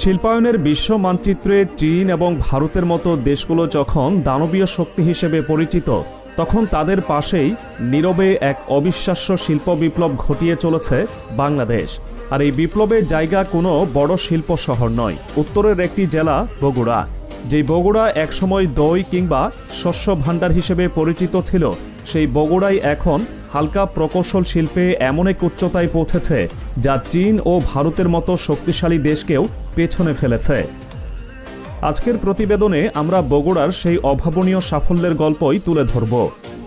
শিল্পায়নের বিশ্ব মানচিত্রে চীন এবং ভারতের মতো দেশগুলো যখন দানবীয় শক্তি হিসেবে পরিচিত, তখন তাদের পাশেই নীরবে এক অবিশ্বাস্য শিল্প বিপ্লব ঘটিয়ে চলেছে বাংলাদেশ। আর এই বিপ্লবের জায়গা কোনো বড় শিল্প শহর নয়, উত্তরের একটি জেলা বগুড়া। যেই বগুড়া একসময় দই কিংবা শস্য ভাণ্ডার হিসেবে পরিচিত ছিল, সেই বগুড়াই এখন হালকা প্রকৌশল শিল্পে এমন এক উচ্চতায় পৌঁছেছে যা চীন ও ভারতের মতো শক্তিশালী দেশকেও পেছনে ফেলেছে। আজকের প্রতিবেদনে আমরা বগুড়ার সেই অভাবনীয় সাফল্যের গল্পই তুলে ধরব।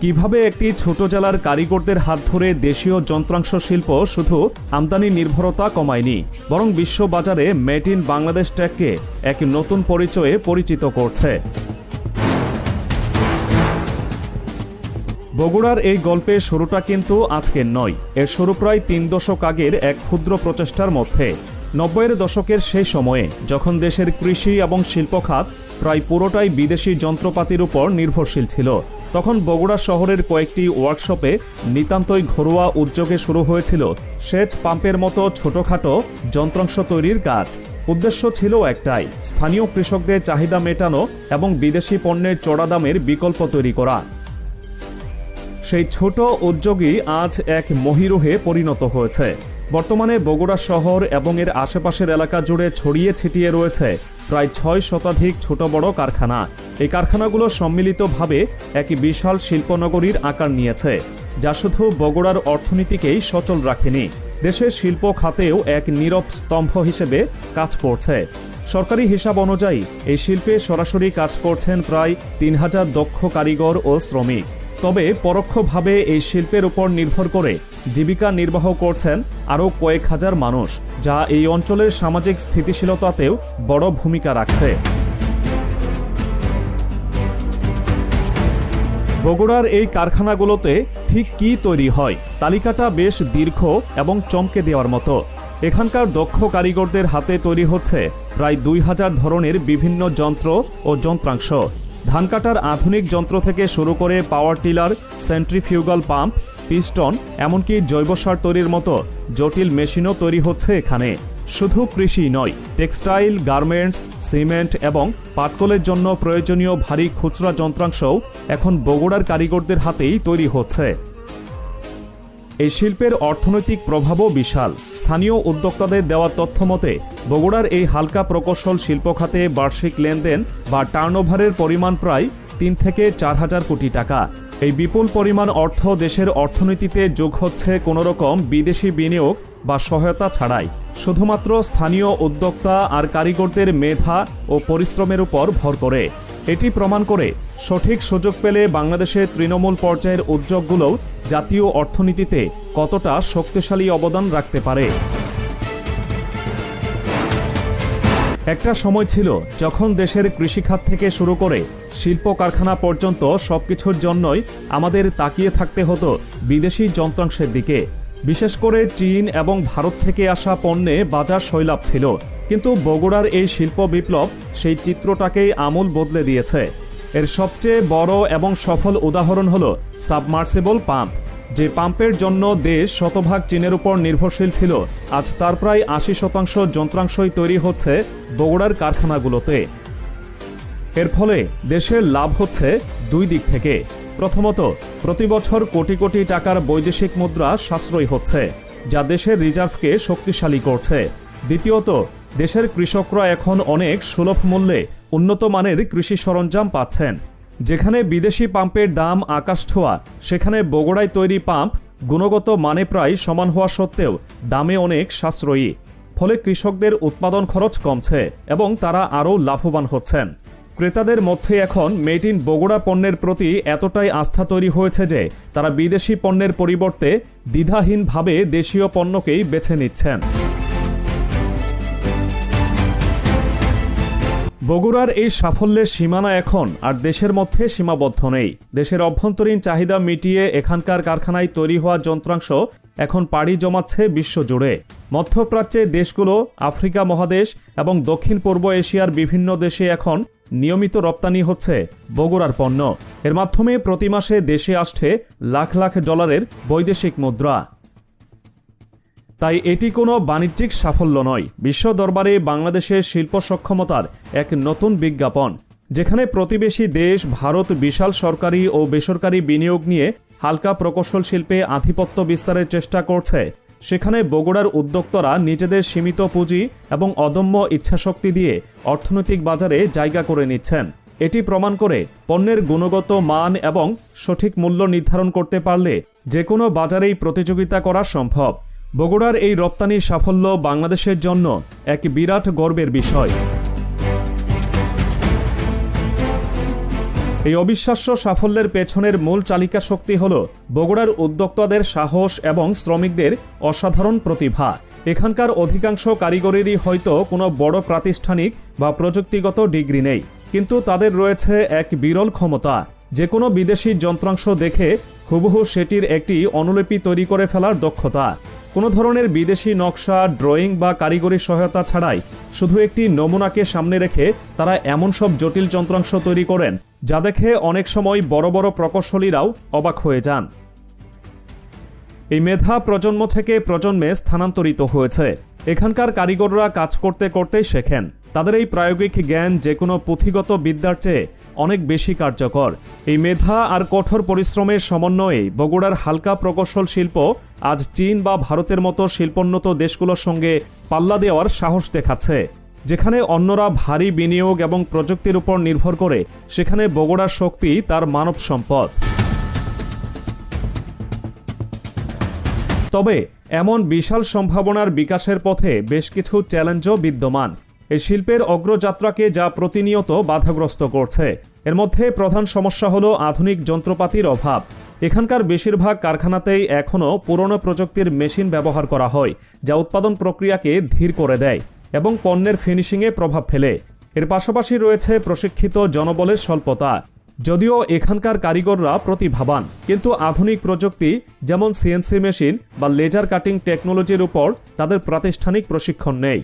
কীভাবে একটি ছোট জেলার কারিগরদের হাত ধরে দেশীয় যন্ত্রাংশ শিল্প শুধু আমদানি নির্ভরতা কমায়নি, বরং বিশ্ববাজারে মেড ইন বাংলাদেশ ট্যাগকে এক নতুন পরিচয়ে পরিচিত করছে। বগুড়ার এই গল্পের শুরুটা কিন্তু আজকের নয়। এর শুরু প্রায় তিন দশক আগের এক ক্ষুদ্র প্রচেষ্টার মধ্যে। নব্বইয়ের দশকের সেই সময়ে যখন দেশের কৃষি এবং শিল্প খাত প্রায় পুরোটাই বিদেশি যন্ত্রপাতির উপর নির্ভরশীল ছিল, তখন বগুড়া শহরের কয়েকটি ওয়ার্কশপে নিতান্তই ঘরোয়া উদ্যোগে শুরু হয়েছিল সেচ পাম্পের মতো ছোটখাটো যন্ত্রাংশ তৈরির কাজ। উদ্দেশ্য ছিল একটাই, স্থানীয় কৃষকদের চাহিদা মেটানো এবং বিদেশি পণ্যের চড়া দামের বিকল্প তৈরি করা। সেই ছোট উদ্যোগই আজ এক মহিরুহে পরিণত হয়েছে। বর্তমানে বগুড়া শহর এবং এর আশেপাশের এলাকা জুড়ে ছড়িয়ে ছিটিয়ে রয়েছে প্রায় ছয় শতাধিক ছোট বড় কারখানা। এই কারখানাগুলো সম্মিলিতভাবে এক বিশাল শিল্পনগরীর আকার নিয়েছে, যা শুধু বগুড়ার অর্থনীতিকেই সচল রাখেনি, দেশের শিল্প খাতেও এক নীরব স্তম্ভ হিসেবে কাজ করছে। সরকারি হিসাব অনুযায়ী, এই শিল্পে সরাসরি কাজ করছেন প্রায় তিন হাজার দক্ষ কারিগর ও শ্রমিক। তবে পরোক্ষভাবে এই শিল্পের উপর নির্ভর করে জীবিকা নির্বাহ করছেন আরও কয়েক হাজার মানুষ, যা এই অঞ্চলের সামাজিক স্থিতিশীলতাতেও বড় ভূমিকা রাখছে। বগুড়ার এই কারখানাগুলোতে ঠিক কি তৈরি হয়, তালিকাটা বেশ দীর্ঘ এবং চমকে দেওয়ার মতো। এখানকার দক্ষ কারিগরদের হাতে তৈরি হচ্ছে প্রায় দুই হাজার ধরনের বিভিন্ন যন্ত্র ও যন্ত্রাংশ। ধান কাটার আধুনিক যন্ত্র থেকে শুরু করে power tiller, centrifugal pump, piston, এমনকি জৈব সার তৈরির মতো জটিল মেশিনও তৈরি হচ্ছে এখানে। শুধু কৃষি নয়, টেক্সটাইল, গার্মেন্টস, সিমেন্ট এবং পাটকলের জন্য প্রয়োজনীয় ভারী খুচরা যন্ত্রাংশও এখন বগুড়ার কারিগরদের হাতেই তৈরি হচ্ছে। এই শিল্পের অর্থনৈতিক প্রভাবও বিশাল। স্থানীয় উদ্যোক্তাদের দেওয়া তথ্য মতে, বগুড়ার এই হালকা প্রকৌশল শিল্প খাতে বার্ষিক লেনদেন বা টার্নওভারের পরিমাণ প্রায় তিন থেকে চার হাজার কোটি টাকা। এই বিপুল পরিমাণ অর্থ দেশের অর্থনীতিতে যোগ হচ্ছে কোনোরকম বিদেশি বিনিয়োগ বা সহায়তা ছাড়াই। শুধুমাত্র স্থানীয় উদ্যোক্তা আর কারিগরদের মেধা ও পরিশ্রমের উপর ভর করে। এটি প্রমাণ করে সঠিক সুযোগ পেলে বাংলাদেশের তৃণমূল পর্যায়ের উদ্যোগগুলোও জাতীয় অর্থনীতিতে কতটা শক্তিশালী অবদান রাখতে পারে। একটা সময় ছিল যখন দেশের কৃষিখাত থেকে শুরু করে শিল্প কারখানা পর্যন্ত সবকিছুর জন্যই আমাদের তাকিয়ে থাকতে হতো বিদেশি যন্ত্রাংশের দিকে। বিশেষ করে চীন এবং ভারত থেকে আসা পণ্যে বাজার শৈলাভ ছিল। কিন্তু বগুড়ার এই শিল্প বিপ্লব সেই চিত্রটাকেই আমূল বদলে দিয়েছে। এর সবচেয়ে বড় এবং সফল উদাহরণ হল সাবমার্সেবল পাম্প, যে পাম্পের জন্য দেশ শতভাগ চীনের উপর নির্ভরশীল ছিল, আজ তার প্রায় আশি শতাংশ যন্ত্রাংশই তৈরি হচ্ছে বগুড়ার কারখানাগুলোতে। এর ফলে দেশের লাভ হচ্ছে দুই দিক থেকে। প্রথমত, প্রতি বছর কোটি কোটি টাকার বৈদেশিক মুদ্রা সাশ্রয় হচ্ছে, যা দেশের রিজার্ভকে শক্তিশালী করছে। দ্বিতীয়ত দেশের কৃষকরা এখন অনেক সুলভ মূল্যে উন্নত মানের কৃষি সরঞ্জাম পাচ্ছেন। যেখানে বিদেশি পাম্পের দাম আকাশ ছোঁয়া, সেখানে বগুড়ায় তৈরি পাম্প গুণগত মানে প্রায় সমান হওয়া সত্ত্বেও দামে অনেক সাশ্রয়ী। ফলে কৃষকদের উৎপাদন খরচ কমছে এবং তারা আরও লাভবান হচ্ছেন। ক্রেতাদের মধ্যে এখন মেড ইন বগুড়া পণ্যের প্রতি এতটাই আস্থা তৈরি হয়েছে যে তারা বিদেশি পণ্যের পরিবর্তে দ্বিধাহীনভাবে দেশীয় পণ্যকেই বেছে নিচ্ছেন। বগুড়ার এই সাফল্যের সীমানা এখন, আর দেশের মধ্যে সীমাবদ্ধ নেই। দেশের অভ্যন্তরীণ চাহিদা মিটিয়ে এখানকার কারখানায় তৈরি হওয়া যন্ত্রাংশ এখন পাড়ি জমাচ্ছে বিশ্বজুড়ে। মধ্যপ্রাচ্যে দেশগুলো, আফ্রিকা মহাদেশ এবং দক্ষিণ পূর্ব এশিয়ার বিভিন্ন দেশে এখন নিয়মিত রপ্তানি হচ্ছে বগুড়ার পণ্য। এর মাধ্যমে প্রতি মাসে দেশে আসছে লাখ লাখ ডলারের বৈদেশিক মুদ্রা। তাই এটি কোনো বাণিজ্যিক সাফল্য নয়। বিশ্ব দরবারে বাংলাদেশের শিল্প সক্ষমতার এক নতুন বিজ্ঞাপন, যেখানে প্রতিবেশী দেশ, ভারত, বিশাল সরকারি ও বেসরকারি বিনিয়োগ নিয়ে হালকা প্রকৌশল শিল্পে আধিপত্য বিস্তারের চেষ্টা করছে। সেখানে বগুড়ার উদ্যোক্তরা নিজেদের সীমিত পুঁজি এবং অদম্য ইচ্ছাশক্তি দিয়ে অর্থনৈতিক বাজারে জায়গা করে নিচ্ছেন। এটি প্রমাণ করে পণ্যের গুণগত মান এবং সঠিক মূল্য নির্ধারণ করতে পারলে যে কোনো বাজারেই প্রতিযোগিতা করা সম্ভব। বগুড়ার এই রপ্তানির সাফল্য বাংলাদেশের জন্য এক বিরাট গর্বের বিষয়। এই অবিশ্বাস্য সাফল্যের পেছনের মূল চালিকা শক্তি হল বগুড়ার উদ্যোক্তাদের সাহস এবং শ্রমিকদের অসাধারণ প্রতিভা। এখানকার অধিকাংশ কারিগরেরই হয়তো কোনো বড় প্রাতিষ্ঠানিক বা প্রযুক্তিগত ডিগ্রি নেই, কিন্তু তাদের রয়েছে এক বিরল ক্ষমতা। যে কোনো বিদেশি যন্ত্রাংশ দেখে হুবহু সেটির একটি অনুলিপি তৈরি করে ফেলার দক্ষতা। কোনো ধরনের বিদেশি নকশা, ড্রয়িং বা কারিগরি সহায়তা ছাড়াই শুধু একটি নমুনাকে সামনে রেখে তারা এমন সব জটিল যন্ত্রাংশ তৈরি করেন, যা দেখে অনেক সময় বড় বড় প্রকৌশলীরাও অবাক হয়ে যান। এই মেধা প্রজন্ম থেকে প্রজন্মে স্থানান্তরিত হয়েছে। এখানকার কারিগররা কাজ করতে করতেই শেখেন। তাদের এই প্রায়োগিক জ্ঞান যে কোনো পুঁথিগত বিদ্যার চেয়ে অনেক বেশি কার্যকর। এই মেধা আর কঠোর পরিশ্রমের সমন্বয়ে বগুড়ার হালকা প্রকৌশল শিল্প আজ চীন বা ভারতের মতো শিল্পোন্নত দেশগুলোর সঙ্গে পাল্লা দেওয়ার সাহস দেখাচ্ছে। যেখানে অন্যরা ভারী বিনিয়োগ এবং প্রযুক্তির উপর নির্ভর করে, সেখানে বগুড়ার শক্তি তার মানব সম্পদ। তবে এমন বিশাল সম্ভাবনার বিকাশের পথে বেশ কিছু চ্যালেঞ্জও বিদ্যমান। এই শিল্পের অগ্রযাত্রাকে যা প্রতিনিয়ত বাধাগ্রস্ত করছে। এর মধ্যে প্রধান সমস্যা হল আধুনিক যন্ত্রপাতির অভাব। এখানকার বেশিরভাগ কারখানাতেই এখনও পুরনো প্রযুক্তির মেশিন ব্যবহার করা হয়, যা উৎপাদন প্রক্রিয়াকে ধীর করে দেয় এবং পণ্যের ফিনিশিংয়ে প্রভাব ফেলে। এর পাশাপাশি রয়েছে প্রশিক্ষিত জনবলের স্বল্পতা। যদিও এখানকার কারিগররা প্রতিভাবান, কিন্তু আধুনিক প্রযুক্তি, যেমন সিএনসি মেশিন বা লেজার কাটিং টেকনোলজির উপর তাদের প্রাতিষ্ঠানিক প্রশিক্ষণ নেই।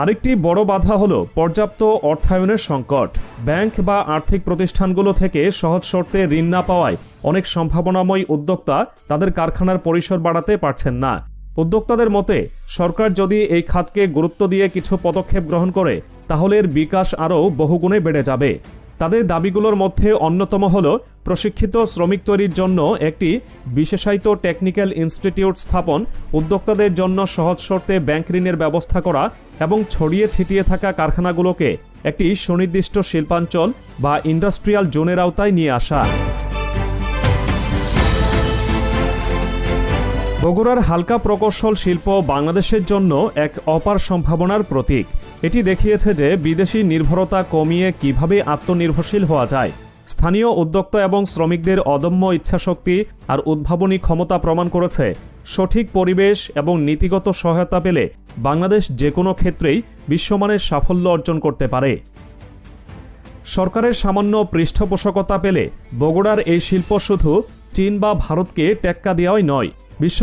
আরেকটি বড় বাধা হল পর্যাপ্ত অর্থায়নের সংকট। ব্যাংক বা আর্থিক প্রতিষ্ঠানগুলো থেকে সহজ শর্তে ঋণ না পাওয়ায় অনেক সম্ভাবনাময় উদ্যোক্তা তাদের কারখানার পরিসর বাড়াতে পারছেন না। উদ্যোক্তাদের মতে, সরকার যদি এই খাতকে গুরুত্ব দিয়ে কিছু পদক্ষেপ গ্রহণ করে, তাহলে এর বিকাশ আরও বহুগুণে বেড়ে যাবে। তাদের দাবিগুলোর মধ্যে অন্যতম হল প্রশিক্ষিত শ্রমিক তৈরির জন্য একটি বিশেষায়িত টেকনিক্যাল ইনস্টিটিউট স্থাপন। উদ্যোক্তাদের জন্য সহজ শর্তে ব্যাংক ঋণের ব্যবস্থা করা এবং ছড়িয়ে ছিটিয়ে থাকা কারখানাগুলোকে একটি সুনির্দিষ্ট শিল্পাঞ্চল বা ইন্ডাস্ট্রিয়াল জোনের আওতায় নিয়ে আসা। বগুড়ার হালকা প্রকৌশল শিল্প বাংলাদেশের জন্য এক অপার সম্ভাবনার প্রতীক। এটি দেখিয়েছে যে বিদেশি নির্ভরতা কমিয়ে কীভাবে আত্মনির্ভরশীল হওয়া যায়। স্থানীয় উদ্যোক্তা এবং শ্রমিকদের অদম্য ইচ্ছাশক্তি আর উদ্ভাবনী ক্ষমতা প্রমাণ করেছে। সঠিক পরিবেশ এবং নীতিগত সহায়তা পেলে বাংলাদেশ যে কোনো ক্ষেত্রেই বিশ্বমানের সাফল্য অর্জন করতে পারে। সরকারের সামান্য পৃষ্ঠপোষকতা পেলে বগুড়ার এই শিল্প শুধু চীন বা ভারতকে টেক্কা দেওয়াই নয়, বিশ্ব